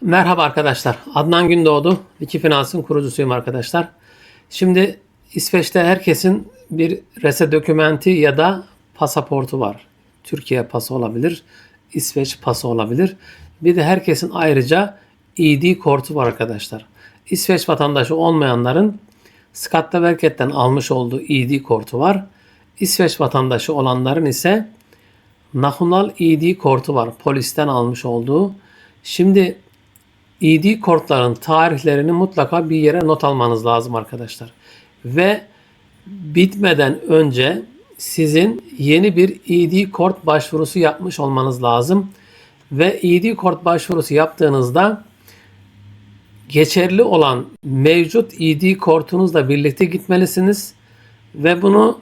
Merhaba arkadaşlar. Adnan Gündoğdu. Wiki Finans'ın kurucusuyum arkadaşlar. Şimdi İsveç'te herkesin bir rese dokümenti ya da pasaportu var. Türkiye pası olabilir, İsveç pası olabilir. Bir de herkesin ayrıca ID kortu var arkadaşlar. İsveç vatandaşı olmayanların Skatteverket'ten almış olduğu ID kortu var. İsveç vatandaşı olanların ise National ID kortu var. Polisten almış olduğu. Şimdi ID kortların tarihlerini mutlaka bir yere not almanız lazım arkadaşlar. Ve bitmeden önce sizin yeni bir ID kort başvurusu yapmış olmanız lazım. Ve ID kort başvurusu yaptığınızda geçerli olan mevcut ID kortunuzla birlikte gitmelisiniz. Ve bunu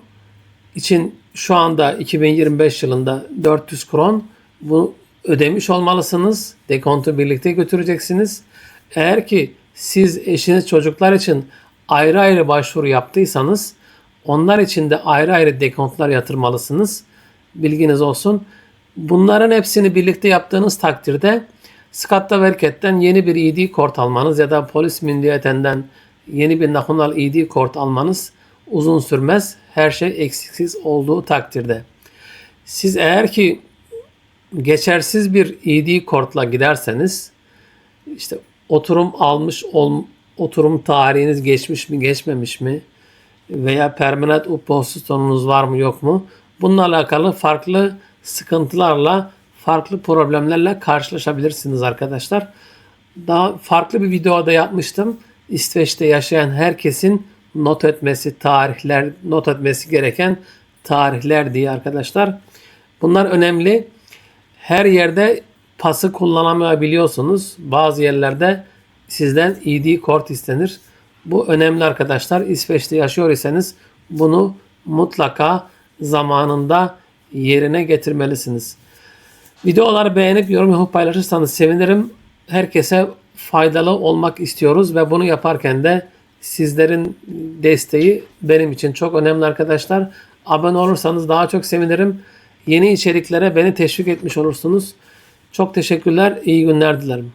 için şu anda 2025 yılında 400 kron bu ödemiş olmalısınız. Dekontu birlikte götüreceksiniz. Eğer ki siz eşiniz çocuklar için ayrı ayrı başvuru yaptıysanız onlar için de ayrı ayrı dekontlar yatırmalısınız. Bilginiz olsun. Bunların hepsini birlikte yaptığınız takdirde Skatteverket'ten yeni bir ID kort almanız ya da polis milliyetinden yeni bir national ID kort almanız uzun sürmez. Her şey eksiksiz olduğu takdirde. Siz eğer ki geçersiz bir ID kortla giderseniz işte oturum almış ol, oturum tarihiniz geçmiş mi geçmemiş mi veya permanent uppositonunuz var mı yok mu bununla alakalı farklı sıkıntılarla farklı problemlerle karşılaşabilirsiniz arkadaşlar. Daha farklı bir videoda yapmıştım. İsveç'te yaşayan herkesin not etmesi tarihler not etmesi gereken tarihler diye arkadaşlar. Bunlar önemli. Her yerde pası kullanamayabiliyorsunuz. Bazı yerlerde sizden ID kort istenir. Bu önemli arkadaşlar. İsveç'te yaşıyor iseniz bunu mutlaka zamanında yerine getirmelisiniz. Videoları beğenip yorum yapıp paylaşırsanız sevinirim. Herkese faydalı olmak istiyoruz ve bunu yaparken de sizlerin desteği benim için çok önemli arkadaşlar. Abone olursanız daha çok sevinirim. Yeni içeriklere beni teşvik etmiş olursunuz. Çok teşekkürler. İyi günler dilerim.